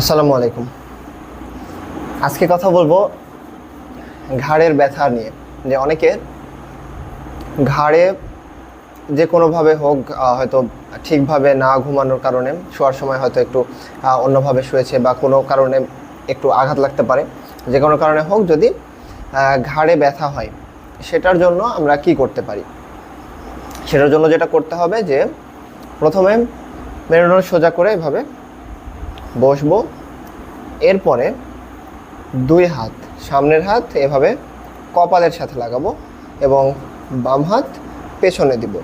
আসসালামু আলাইকুম। আজকে কথা বলব ঘাড়ের ব্যথা নিয়ে, যে অনেকের ঘাড়ে যে কোনোভাবে হোক হয়তো ঠিকভাবে না ঘুমানোর কারণে শোয়ার সময় হয়তো একটু অন্যভাবে শুয়েছে বা কোনো কারণে একটু আঘাত লাগতে পারে। যে কোনো কারণে হোক যদি ঘাড়ে ব্যথা হয়, সেটার জন্য আমরা কি করতে পারি? সেটার জন্য যেটা করতে হবে যে, প্রথমে মেরুদণ্ড সোজা করে এভাবে বসবো। এরপরে দুই হাত, সামনের হাত এভাবে কপালের সাথে লাগাবো এবং বাম হাত পেছনে দিব।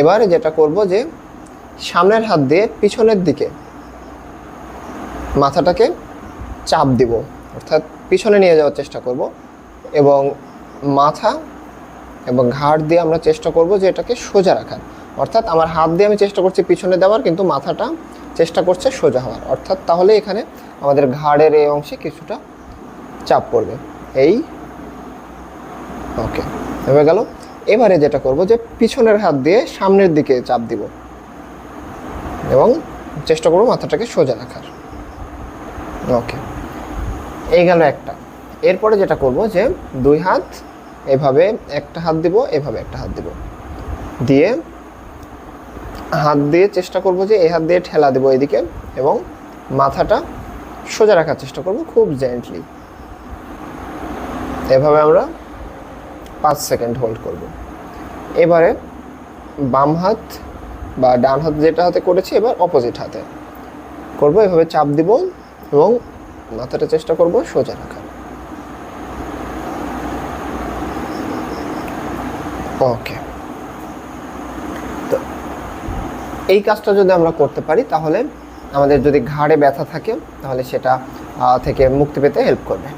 এবারে যেটা করব যে সামনের হাত দিয়ে পিছনের দিকে মাথাটাকে চাপ দিব, অর্থাৎ পিছনে নিয়ে যাওয়ার চেষ্টা করব এবং মাথা এবং ঘাড় দিয়ে আমরা চেষ্টা করব যে এটাকে সোজা রাখার। অর্থাৎ আমার হাত দিয়ে আমি চেষ্টা করছি পিছনে দেওয়ার, কিন্তু মাথাটা চেষ্টা করছে সোজা হওয়ার। অর্থাৎ তাহলে এখানে আমাদের ঘাড়ের এই অংশে কিছুটা চাপ পড়বে। এই, ওকে, হয়ে গেল। এবারে যেটা করব যে পিছনের হাত দিয়ে সামনের দিকে চাপ দিব এবং চেষ্টা করব মাথাটাকে সোজা রাখার। ওকে, এই গেল একটা। এরপরে যেটা করব যে দুই হাত, এভাবে একটা হাত দিব, এভাবে একটা হাত দিব। দিয়ে হাত দিয়ে চেষ্টা করব যে এই হাত দিয়ে ঠেলা দেবো এদিকে এবং মাথাটা সোজা রাখার চেষ্টা করব খুব জেন্টলি এভাবে আমরা পাঁচ সেকেন্ড হোল্ড করব। এবারে বাম হাত বা ডান হাত যেটা হাতে করেছি এবার অপোজিট হাতে করব। এভাবে চাপ দিব এবং মাথাটা চেষ্টা করব সোজা রাখার। ওকে এই কাজটা যদি আমরা করতে পারি, তাহলে আমাদের যদি ঘাড়ে ব্যথা থাকে, তাহলে সেটা থেকে মুক্তি পেতে হেল্প করবে।